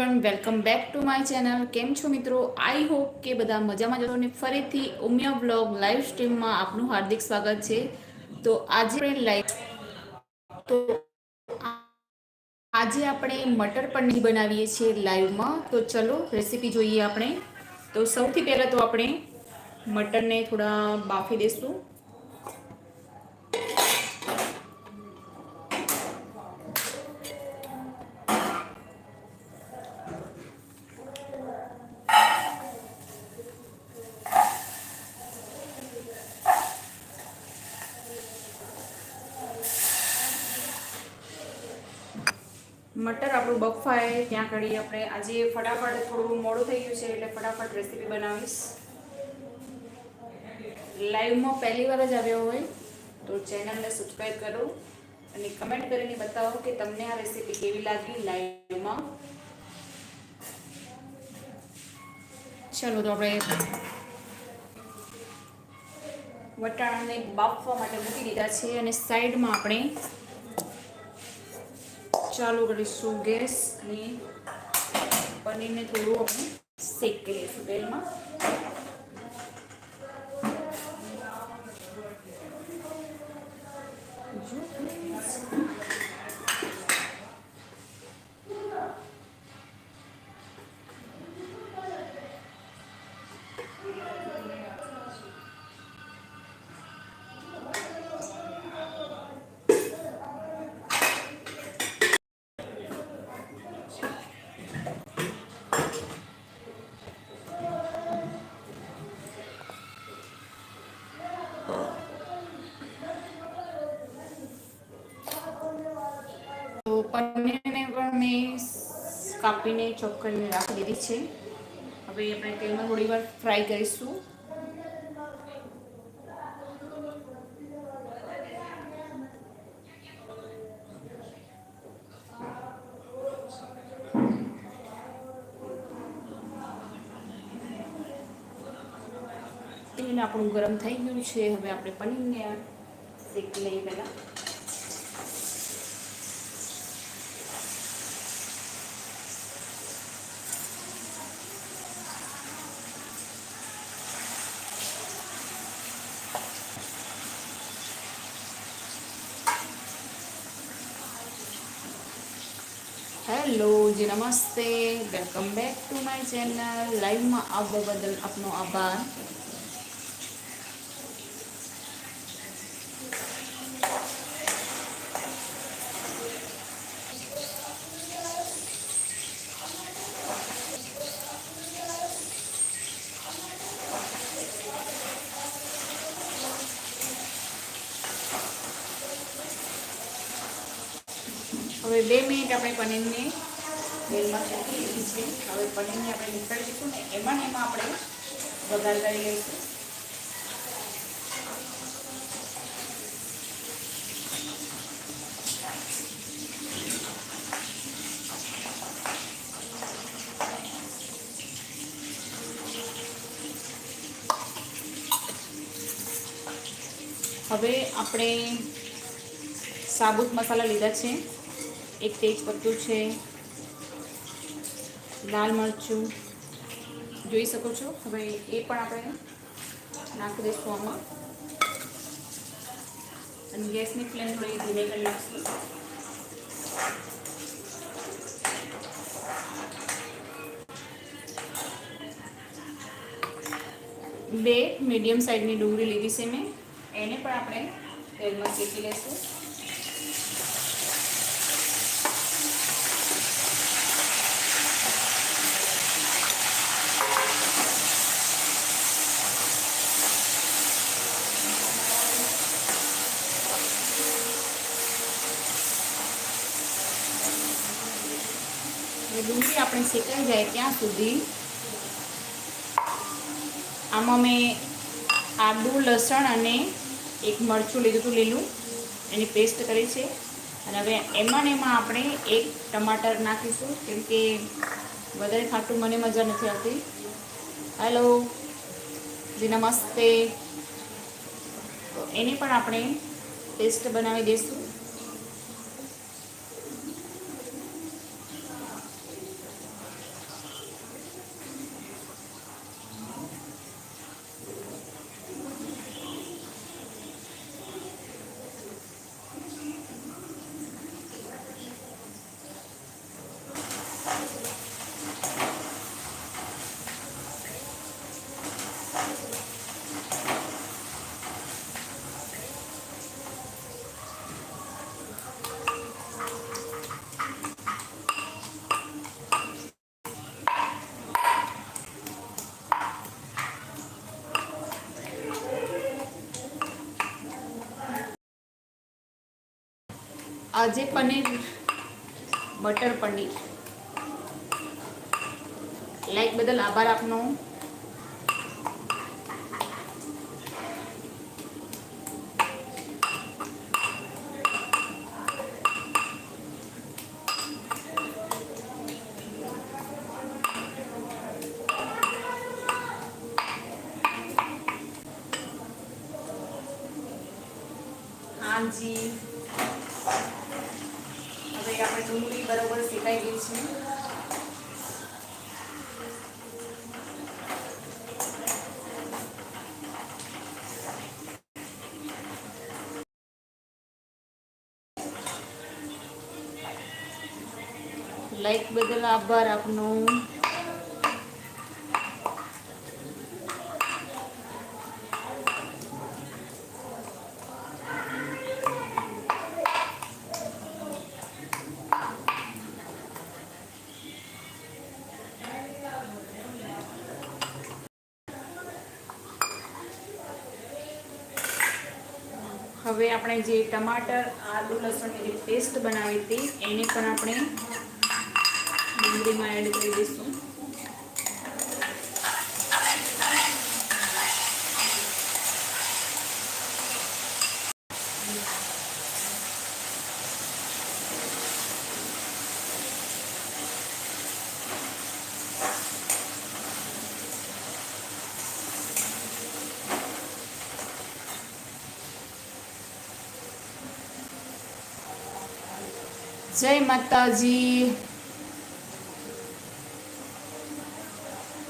Everyone welcome back to my channel કેમ છો મિત્રો? આઈ હોપ કે બધા મજામાં જશો અને ફરીથી ઉમિયા બ્લોગ લાઈવ સ્ટ્રીમમાં આપનું હાર્દિક સ્વાગત છે. તો આજે આપણે લાઈવ તો આજે આપણે મટર પનીર બનાવીએ છીએ લાઈવમાં તો ચલો રેસીપી જોઈએ આપણે. તો સૌથી પહેલાં તો આપણે મટરને થોડા બાફી દઈશું મટર આપણું બફાય, ત્યાં કરી આપણે આજે ફટાફટ થોડું મોડું થઈ ગયું છે એટલે ફટાફટ રેસીપી બનાવીશ. લાઈવમાં પહેલી વાર જ આવ્યો હોય, તો ચેનલને સબસ્ક્રાઈબ કરો અને કમેન્ટ કરીને બતાવો કે તમને આ રેસીપી કેવી લાગી લાઈવમાં ચલો તો આપણે વટાણાને બાફવા માટે મૂકી દીધા છે અને સાઈડમાં આપણે ચાલુ કરીશું ગેસ અને પનીરને થોડું આપણે શેકી લઈશું તેલમાં. તો પનીરને પણ મેં કાપીને ચોપ કરીને રાખી દીધી છે. હવે આપણે તેલમાં થોડી વાર ફ્રાય કરીશું. તેલ આપણું ગરમ થઈ ગયું છે. હવે આપણે પનીરને શેક લઈએ પહેલાં. હેલો જી નમસ્તે. Welcome back to my channel. લાઈવમાં આવવા બદલ આપનો આભાર. હવે બે મિનિટ આપણે પનીરને તેલમાં શેકી લીધી છે. હવે પનીરને આપણે નીકળી દઈશું ને એમાં એમાં આપણે વઘાર કરી લઈશું. હવે આપણે સાબુત મસાલા લીધા છે. એક તેજપત્તું છે. લાલ મરચું. જોઈ શકો છો? હવે એ પણ આપણે નાખી દઈશું આમાં. અને ગેસની ફ્લેમ થોડી ધીમે કરી નાખશું. બે મીડિયમ સાઇઝની ડુંગળી લીધી છે મેં. એને પણ આપણે તેલમાં શેકી લઈશું ડુંગળી આપણે શેકાઈ જાય ત્યાં સુધી આમાં મેં આદું, લસણ અને એક મરચું લીધું હતું લીલું. એની પેસ્ટ કરી છે. અને હવે એમાં ને એમાં આપણે એક ટમાટર નાખીશું. કેમ કે વધારે ખાટું મને મજા નથી આવતી. હેલો જી, નમસ્તે. તો એને પણ આપણે પેસ્ટ બનાવી દઈશું. આજે પનીર બટર પનીર. લાઈક બદલ આભાર આપનો. લાઈક બદલ આભાર આપનો. હવે આપણે જે ટમાટર, આદુ લસણની જે પેસ્ટ બનાવી હતી, એને પણ આપણે ડુંગળીમાં એડ કરી દઈશું જય માતાજી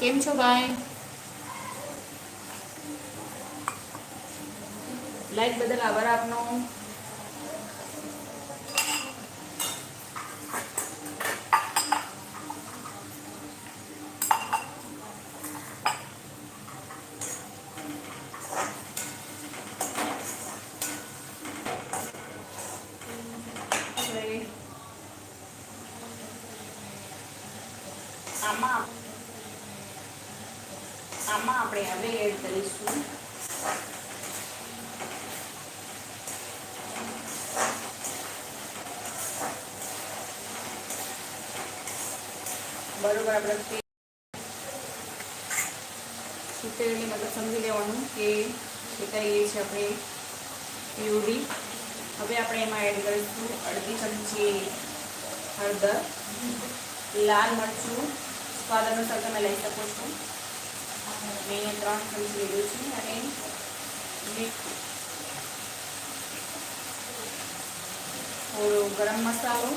કેમ છો ભાઈ? લાઈક બદલ આભાર આપનો હવે આમાં આમાં આપણે હવે એડ કરીશું બરોબર આપણે સુતેલી મતલબ સમજી લેવાનું કે શેકાઈ ગઈ છે આપણે પ્યુરી હવે આપણે એમાં એડ કરીશું અડધી ચમચી હળદર, લાલ મરચું સ્વાદ અનુસાર તમે લઈ શકો છો. મેં ત્રણ ચમચી લીધું છે અને મીઠું. થોડો ગરમ મસાલો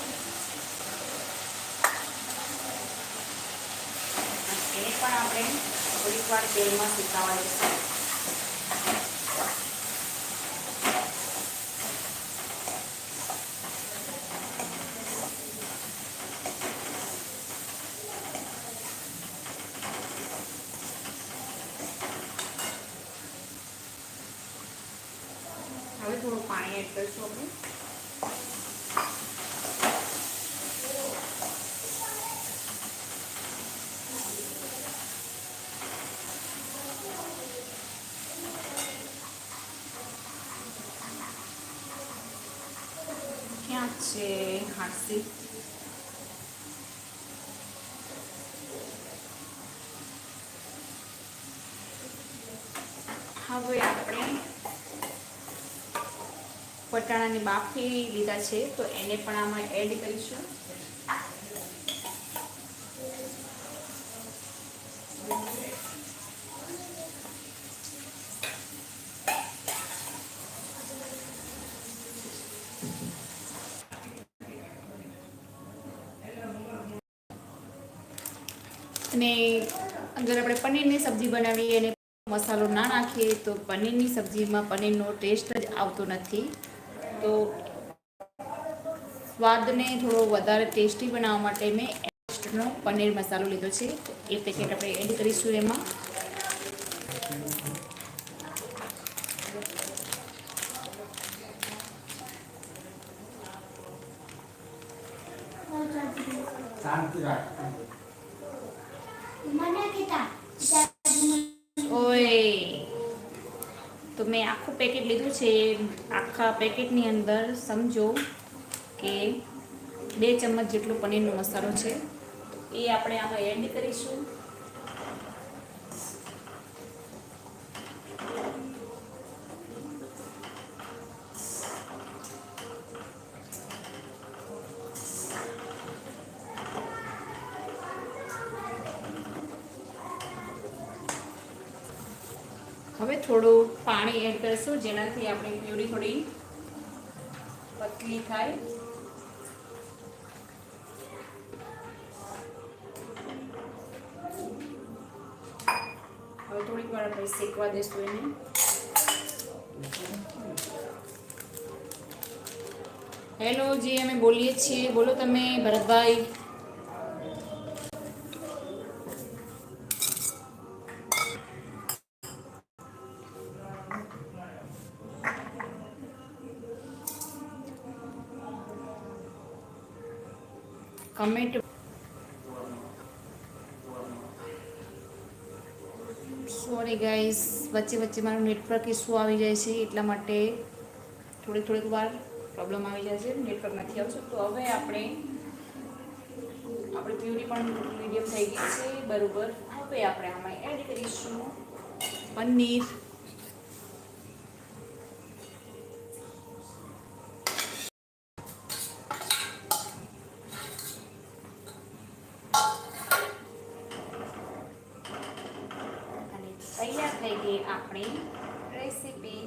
અને એને પણ આપણે થોડીક વાર તેલમાં શેકાવા દઈશું હવે થોડું પાણી એડ કરીશું આપણે હવે આપણે વટાણાની બાફી લીધા છે, તો એને પણ આમાં એડ કરીશું. અને અગર આપણે પનીરની સબ્જી બનાવીએ અને મસાલો ના નાખીએ તો પનીરની સબ્જીમાં પનીરનો ટેસ્ટ જ આવતો નથી. તો સ્વાદને થોડો વધારે ટેસ્ટી બનાવવા માટે મેં એસ્ટનો પનીર મસાલો લીધો છે. એ પેકેટ આપણે એડ કરીશું એમાં. શાંતિ રાખ. મને કીધા મેં આખું પેકેટ લીધું છે. આખા પેકેટની અંદર સમજો કે બે ચમચ જેટલો પનીરનો મસાલો છે. એ આપણે આમાં એડ કરીશું. હવે થોડું પાણી એડ કરીશું, જેનાથી આપણી પ્યુરી થોડી પતલી થાય. હવે થોડીક વાર આપણે શેકવા દઈશું એને. હેલો જી, અમે બોલીએ છીએ. બોલો તમે, ભરતભાઈ. કમેન્ટ સોરી ગાઈસ વચ્ચે વચ્ચે મારું નેટવર્ક ઇસ્યુ આવી જાય છે, એટલા માટે થોડીક થોડીક વાર પ્રોબ્લેમ આવી જાય છે નેટવર્ક નથી આવતું. તો હવે આપણે આપણે પ્યુરી પણ મીડિયમ થઈ ગઈ છે, બરાબર. હવે આપણે આમાં એડ કરીશું. પનીર અને તૈયાર થઈ ગઈ આપણી રેસીપી.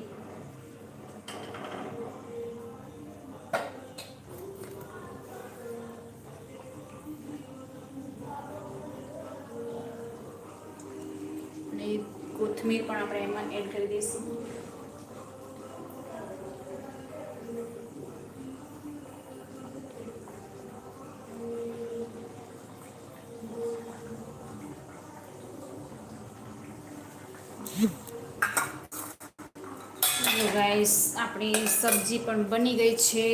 કોથમીર પણ આપણે એમાં એડ કરી દઈશું. ગાઈસ આપણી સબ્જી પણ બની ગઈ છે.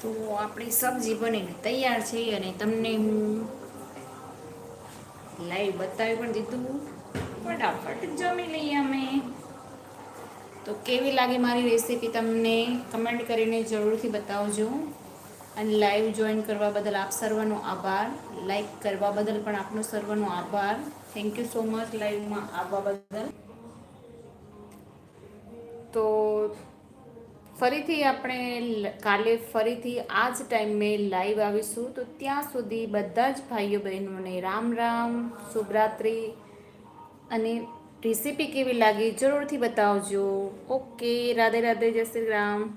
તો આપણી સબ્જી બનીને તૈયાર છે અને તમને હું લાઈવ બતાવી પણ દીધું. ફટાફટ. જમી લઈએ અમે. તો કેવી લાગી મારી રેસીપી તમને? કમેન્ટ કરીને જરૂરથી બતાવજો. અને લાઈવ જોઈન કરવા બદલ આપ સર્વનો આભાર. લાઈક કરવા બદલ પણ આપનો સર્વનો આભાર. થેન્ક યુ સો મચ લાઈવમાં આવવા બદલ. તો ફરીથી આપણે કાલે ફરીથી આ જ ટાઈમે લાઈવ આવીશું. તો ત્યાં સુધી બધા જ ભાઈઓ બહેનોને રામ રામ, શુભરાત્રિ અને રેસીપી કેવી લાગી જરૂરથી બતાવજો. ઓકે, રાધે રાધે, જય શ્રી રામ.